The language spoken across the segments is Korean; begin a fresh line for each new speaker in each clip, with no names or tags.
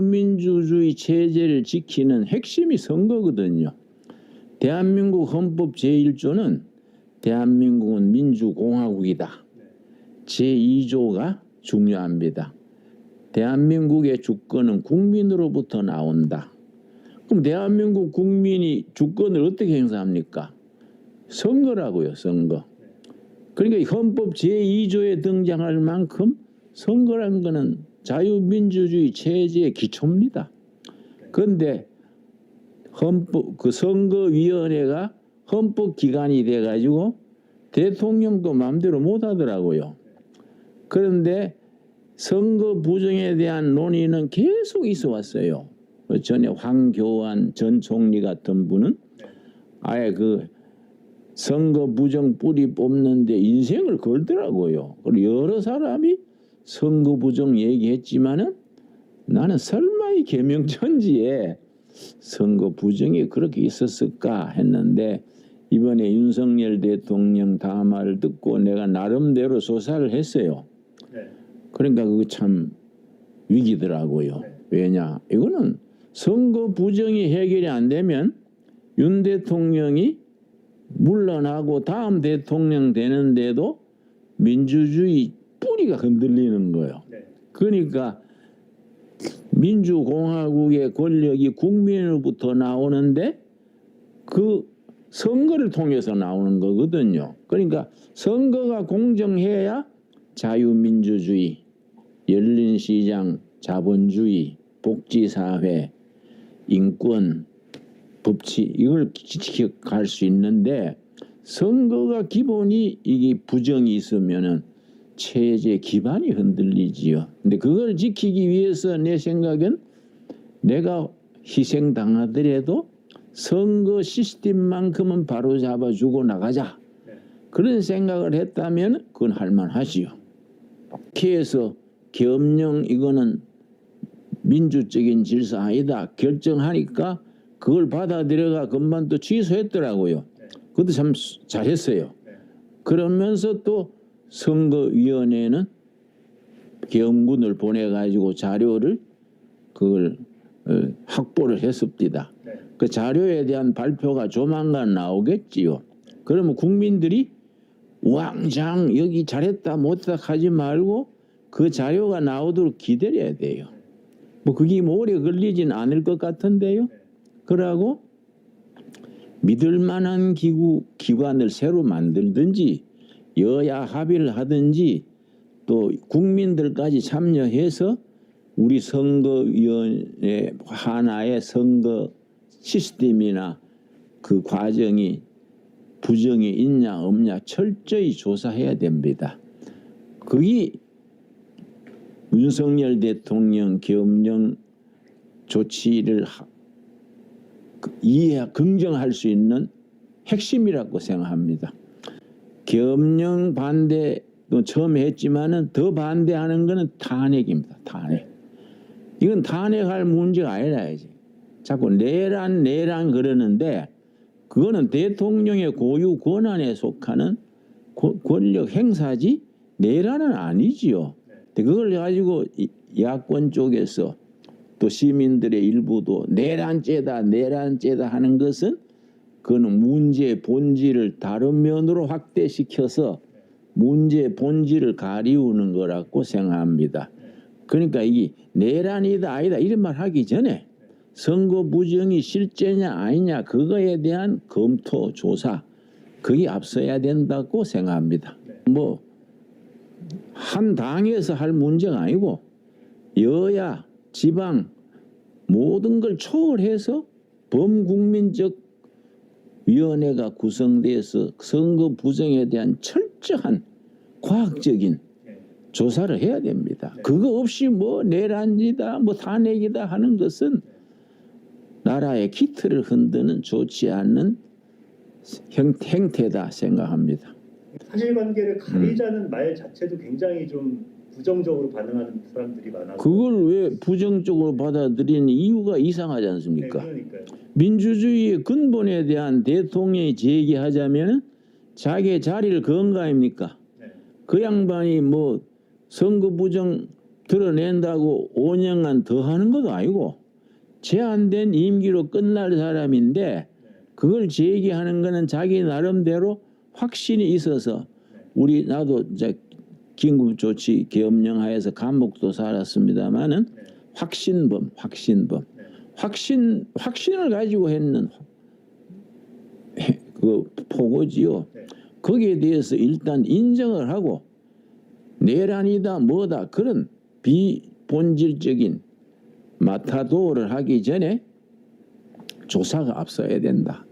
민주주의 체제를 지키는 핵심이 선거거든요. 대한민국 헌법 제1조는 대한민국은 민주공화국이다. 제2조가 중요합니다. 대한민국의 주권은 국민으로부터 나온다. 그럼 대한민국 국민이 주권을 어떻게 행사합니까? 선거라고요, 선거. 그러니까 이 헌법 제2조에 등장할 만큼 선거라는 것은 자유민주주의 체제의 기초입니다. 그런데 헌법 그 선거위원회가 헌법 기관이 돼 가지고 대통령도 마음대로 못 하더라고요. 그런데 선거 부정에 대한 논의는 계속 있어 왔어요. 그 전에 황교안 전 총리 같은 분은 아예 그 선거 부정 뿌리 뽑는데 인생을 걸더라고요. 그리고 여러 사람이 선거 부정 얘기했지만은 나는 설마 이 개명천지에 선거 부정이 그렇게 있었을까 했는데 이번에 윤석열 대통령 담화를 듣고 내가 나름대로 조사를 했어요.
네.
그러니까 그거 참 위기더라고요.
네.
왜냐? 이거는 선거 부정이 해결이 안 되면 윤 대통령이 물러나고 다음 대통령 되는데도 민주주의 뿌리가 흔들리는 거예요.
네.
그러니까 민주공화국의 권력이 국민으로부터 나오는데 그 선거를 통해서 나오는 거거든요. 그러니까 선거가 공정해야 자유민주주의, 열린 시장, 자본주의, 복지사회, 인권, 법치 이걸 지켜갈 수 있는데 선거가 기본이 이게 부정이 있으면은 체제 기반이 흔들리지요. 근데 그걸 지키기 위해서 내 생각엔 내가 희생 당하더라도 선거 시스템만큼은 바로 잡아주고 나가자.
네.
그런 생각을 했다면 그건 할만하지요. 국회에서 계엄령 이거는 민주적인 질서 아니다 결정하니까 그걸 받아들여가 금방 또 취소했더라고요.
네.
그것도 참 잘했어요.
네.
그러면서 또 선거위원회는 계엄군을 보내가지고 자료를 그걸 어, 확보를 했습니다.
네.
그 자료에 대한 발표가 조만간 나오겠지요. 그러면 국민들이 왕장 여기 잘했다 못했다 하지 말고 그 자료가 나오도록 기다려야 돼요. 뭐 그게 뭐 오래 걸리진 않을 것 같은데요. 그러고 믿을 만한 기구 기관을 새로 만들든지 여야 합의를 하든지 또 국민들까지 참여해서 우리 선거위원회 하나의 선거 시스템이나 그 과정이 부정이 있냐 없냐 철저히 조사해야 됩니다. 그게 윤석열 대통령 계엄령 조치를 하- 그 이해 긍정할 수 있는 핵심이라고 생각합니다. 계엄령 반대 또 처음 했지만은 더 반대하는 거는 탄핵입니다. 탄핵. 이건 탄핵할 문제가 아니라 이제 자꾸 내란 내란 그러는데 그거는 대통령의 고유 권한에 속하는 고- 권력 행사지 내란은 아니지요. 그걸 가지고 이- 야권 쪽에서 또 시민들의 일부도 내란죄다 내란죄다 하는 것은 그거는 문제의 본질을 다른 면으로 확대시켜서 문제의 본질을 가리우는 거라고 생각합니다. 그러니까 이게 내란이다 아니다 이런 말 하기 전에 선거 부정이 실제냐 아니냐 그거에 대한 검토 조사 그게 앞서야 된다고 생각합니다. 뭐 한 당에서 할 문제가 아니고 여야 지방 모든 걸 초월해서 범국민적 위원회가 구성돼서 선거 부정에 대한 철저한 과학적인
네.
조사를 해야 됩니다.
네.
그거 없이 뭐 내란이다 뭐 탄핵이다 하는 것은 나라의 기틀을 흔드는 좋지 않는 형, 행태다 생각합니다.
사실관계를
음.
가리자는 말 자체도 굉장히 좀 부정적으로 반응하는 사람들이 많아서
그걸 왜 부정적으로 받아들이는 이유가 이상하지
네,
않습니까?
그러니까요.
민주주의의 근본에 대한 대통령이 제기하자면 자기의 자리를 건거 아닙니까?
네.
그 양반이 뭐 선거 부정 드러낸다고 5년간 더 하는 것도 아니고 제한된 임기로 끝날 사람인데 그걸 제기하는 거는 자기 나름대로 확신이 있어서 우리 나도 이제 긴급조치 계엄령하에서 감옥도 살았습니다마는
네.
확신범, 확신범,
네.
확신 확신을 가지고 했는 해- 그 포고지요.
네.
거기에 대해서 일단 인정을 하고 내란이다 뭐다 그런 비본질적인 마타도를 하기 전에 조사가 앞서야 된다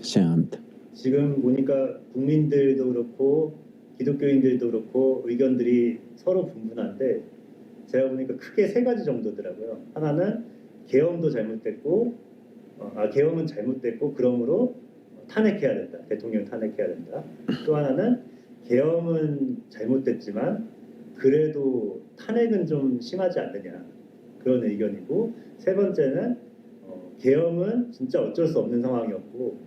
생각합니다.
지금 보니까 국민들도 그렇고 기독교인들도 그렇고 의견들이 서로 분분한데 제가 보니까 크게 세 가지 정도더라고요. 하나는 계엄도 잘못됐고 어, 아 계엄은 잘못됐고 그러므로 탄핵해야 된다. 대통령 탄핵해야 된다. 또 하나는 계엄은 잘못됐지만 그래도 탄핵은 좀 심하지 않느냐 그런 의견이고 세 번째는 어, 계엄은 진짜 어쩔 수 없는 상황이었고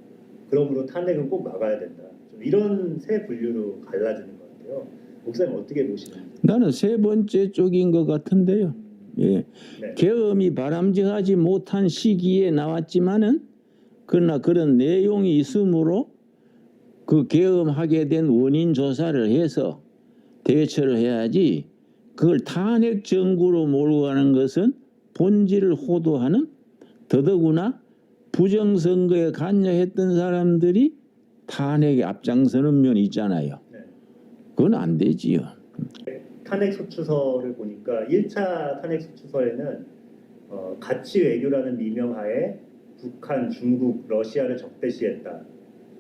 그러므로 탄핵은 꼭 막아야 된다. 좀 이런 세 분류로 갈라지는 것 같아요. 목사님 어떻게 보시는지?
나는 세 번째 쪽인 것 같은데요. 예.
네.
계엄이 바람직하지 못한 시기에 나왔지만은 그러나 그런 내용이 있으므로 그 계엄하게 된 원인 조사를 해서 대처를 해야지 그걸 탄핵 정구로 몰고 가는 것은 본질을 호도하는 더더구나 부정선거에 관여했던 사람들이 탄핵에 앞장서는 면이 있잖아요.
네.
그건 안 되지요.
탄핵 소추서를 보니까 1차 탄핵 소추서에는 어, 가치 외교라는 미명하에 북한, 중국, 러시아를 적대시했다.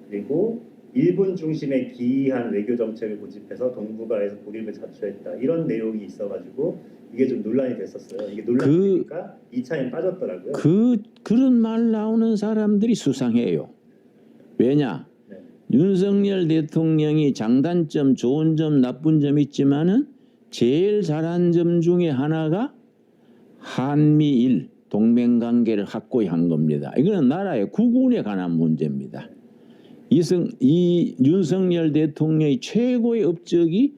그리고 일본 중심의 기이한 외교 정책을 고집해서 동북아에서 고립을 자초했다. 이런 내용이 있어가지고 이게 좀 논란이 됐었어요. 이게 논란이
그-
되니까 2차에 빠졌더라고요.
그 그런 말 나오는 사람들이 수상해요. 왜냐?
네.
윤석열 대통령이 장단점, 좋은 점, 나쁜 점 있지만은 제일 잘한 점 중에 하나가 한미일 동맹 관계를 확고히 한 겁니다. 이거는 나라의 국운에 관한 문제입니다. 이승 이 윤석열 대통령의 최고의 업적이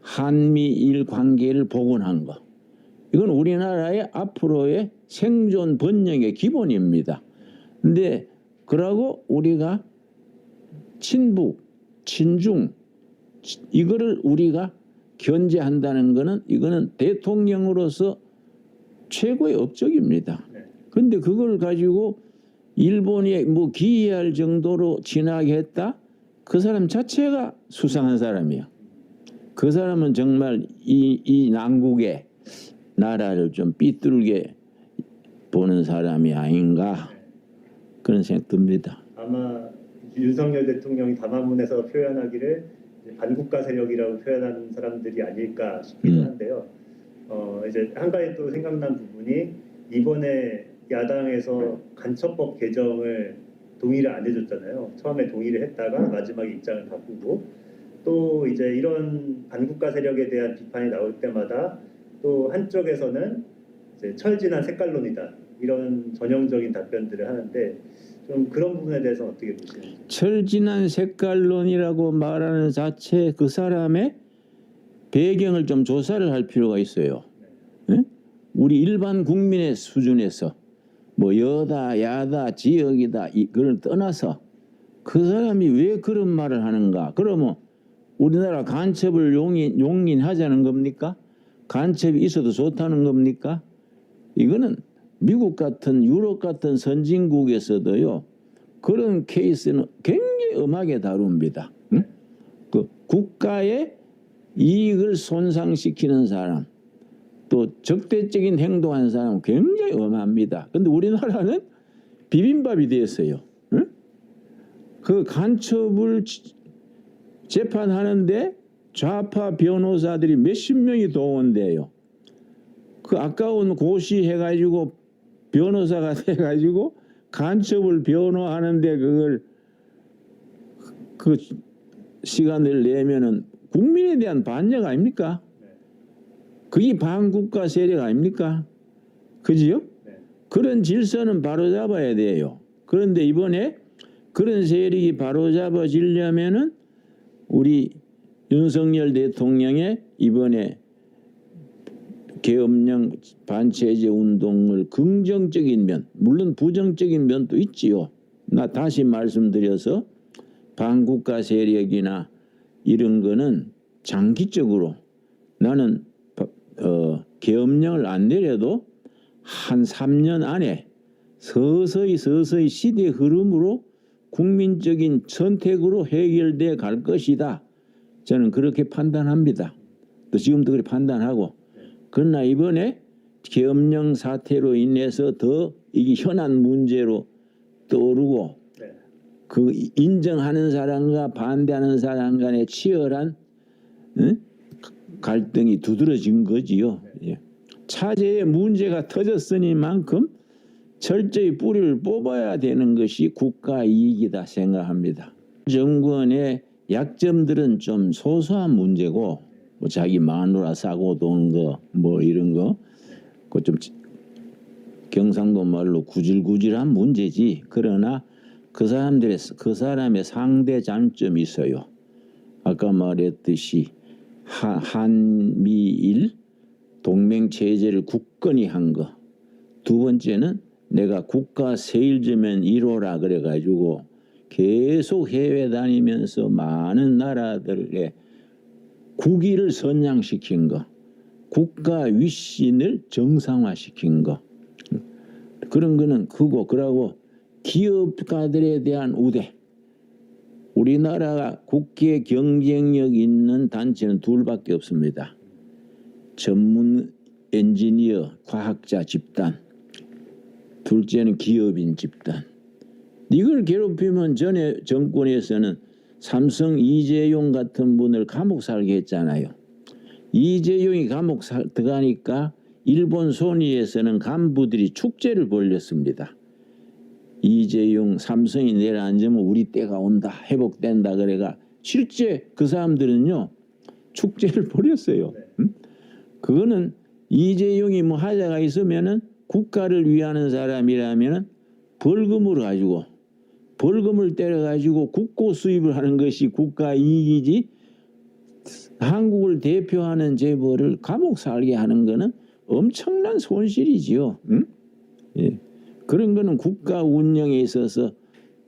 한미일 관계를 복원한 거. 이건 우리나라의 앞으로의 생존 번영의 기본입니다. 근데 그러고 우리가 친북, 친중 이거를 우리가 견제한다는 것은 이거는 대통령으로서 최고의 업적입니다.
네.
근데 그걸 가지고 일본이 뭐 기이할 정도로 진하게 했다? 그 사람 자체가 수상한 사람이야. 그 사람은 정말 이, 이 난국의 나라를 좀 삐뚤게 보는 사람이 아닌가 그런 생각 듭니다.
아마 윤석열 대통령이 담화문에서 표현하기를 반국가 세력이라고 표현하는 사람들이 아닐까 싶기도
음.
한데요. 어 이제 한 가지 또 생각난 부분이 이번에 야당에서 간첩법 개정을 동의를 안 해줬잖아요. 처음에 동의를 했다가 마지막에 입장을 바꾸고 또 이제 이런 반국가 세력에 대한 비판이 나올 때마다 또 한쪽에서는 철진한 색깔론이다 이런 전형적인 답변들을 하는데 좀 그런 부분에 대해서 어떻게 보시는지?
철진한 색깔론이라고 말하는 자체 그 사람의 배경을 좀 조사를 할 필요가 있어요. 예? 우리 일반 국민의 수준에서 뭐 여다 야다 지역이다 이걸 떠나서 그 사람이 왜 그런 말을 하는가? 그러면 우리나라 간첩을 용인 용인하자는 겁니까? 간첩이 있어도 좋다는 겁니까? 이거는 미국 같은 유럽 같은 선진국에서도요 그런 케이스는 굉장히 엄하게 다룹니다. 응? 그 국가의 이익을 손상시키는 사람, 또 적대적인 행동하는 사람 굉장히 엄합니다. 근데 우리나라는 비빔밥이 되었어요. 응? 그 간첩을 지- 재판하는데 좌파 변호사들이 몇십 명이 동원돼요. 그 아까운 고시 해가지고 변호사가 돼가지고 간첩을 변호하는데 그걸 그 시간을 내면은 국민에 대한 반역 아닙니까? 그게 반국가 세력 아닙니까? 그지요?
네.
그런 질서는 바로잡아야 돼요. 그런데 이번에 그런 세력이 바로잡아지려면은 우리 윤석열 대통령의 이번에 계엄령 반체제 운동을 긍정적인 면, 물론 부정적인 면도 있지요. 나 다시 말씀드려서 반국가 세력이나 이런 거는 장기적으로 나는 바- 어, 계엄령을 안 내려도 한 3년 안에 서서히 서서히 시대 흐름으로 국민적인 선택으로 해결돼 갈 것이다. 저는 그렇게 판단합니다. 또 지금도 그렇게 판단하고 그러나 이번에 계엄령 사태로 인해서 더 이게 현안 문제로 떠오르고
네.
그 인정하는 사람과 반대하는 사람 간의 치열한 응? 갈등이 두드러진 거지요. 예. 차제에 문제가 터졌으니만큼 철저히 뿌리를 뽑아야 되는 것이 국가 이익이다 생각합니다. 정권의 약점들은 좀 소소한 문제고 뭐 자기 마누라 사고 도는 거 뭐 이런 거 그 좀 경상도 말로 구질구질한 문제지. 그러나 그 사람들의 그 사람의 상대 장점이 있어요. 아까 말했듯이 한, 한미일 동맹 체제를 굳건히 한 거. 두 번째는 내가 국가 세일제면 1호라 그래가지고 계속 해외 다니면서 많은 나라들의 국위를 선양시킨 거, 국가 위신을 정상화시킨 거. 그런 거는 크고 그러고 기업가들에 대한 우대. 우리나라가 국제 경쟁력 있는 단체는 둘밖에 없습니다. 전문 엔지니어, 과학자 집단. 둘째는 기업인 집단. 이걸 괴롭히면 전에 정권에서는 삼성 이재용 같은 분을 감옥 살게 했잖아요. 이재용이 감옥 살, 들어가니까 일본 소니에서는 간부들이 축제를 벌렸습니다. 이재용 삼성이 내려앉으면 우리 때가 온다 회복된다 그래가 실제 그 사람들은요 축제를 벌였어요. 음? 그거는 이재용이 뭐 하자가 있으면은 국가를 위하는 사람이라면은 벌금을 가지고 벌금을 때려 가지고 국고 수입을 하는 것이 국가 이익이지 한국을 대표하는 재벌을 감옥 살게 하는 거는 엄청난 손실이지요. 응? 예. 그런 거는 국가 운영에 있어서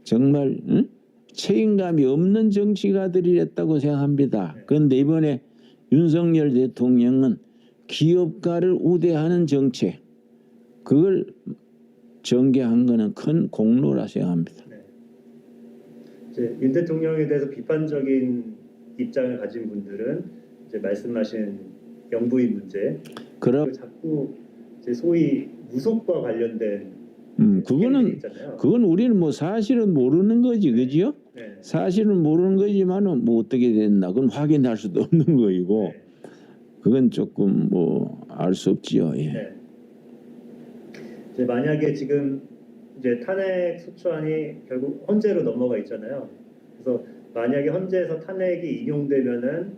정말 응? 책임감이 없는 정치가들이랬다고 생각합니다. 그런데 이번에 윤석열 대통령은 기업가를 우대하는 정책 그걸 전개한 거는 큰 공로라 생각합니다.
이제 윤 대통령에 대해서 비판적인 입장을 가진 분들은 이제 말씀하신 영부인 문제,
그럼
자꾸 이제 소위 무속과 관련된
음, 그거는. 그건 우리는 뭐 사실은 모르는 거지, 그지요?
네.
사실은 모르는 거지만은 뭐 어떻게 됐나 그건 확인할 수도 없는 거이고
네.
그건 조금 뭐 알 수 없지요. 예.
네. 이제 만약에 지금 이제 탄핵 소추안이 결국 헌재로 넘어가 있잖아요. 그래서 만약에 헌재에서 탄핵이 인용되면은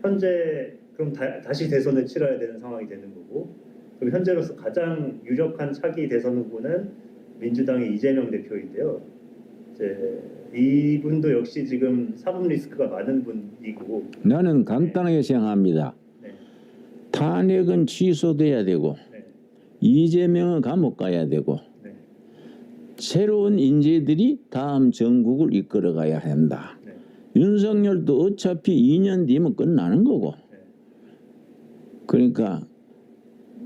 현재 그럼 다, 시 대선을 치러야 되는 상황이 되는 거고 그럼 현재로서 가장 유력한 차기 대선 후보는 민주당의 이재명 대표인데요. 이제 이분도 역시 지금 사법 리스크가 많은 분이고
나는 간단하게 생각합니다.
네.
탄핵은 취소돼야 되고
네.
이재명은 감옥 가야 되고
네.
새로운 인재들이 다음 전국을 이끌어가야 한다.
네.
윤석열도 어차피 2년 뒤면 끝나는 거고
네.
그러니까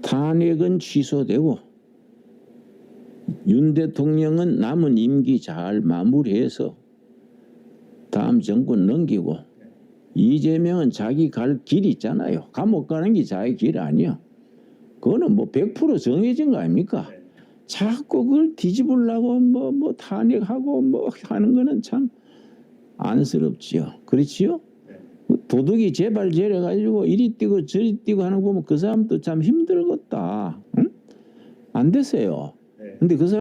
탄핵은 취소되고 윤 대통령은 남은 임기 잘 마무리해서 다음 정권 넘기고 이재명은 자기 갈 길이 있잖아요. 감옥 가는 게 자기 길 아니야. 그거는 뭐 100% 정해진 거 아닙니까?
네.
자꾸 그걸 뒤집으려고 뭐 뭐 탄핵하고 뭐 하는 거는 참 안쓰럽지요. 그렇지요?
네.
뭐 도둑이 제발 제려 가지고 이리 뛰고 저리 뛰고 하는 거 보면 그 사람도 참 힘들겠다. 응? 안 되세요.
네.
근데 그 사람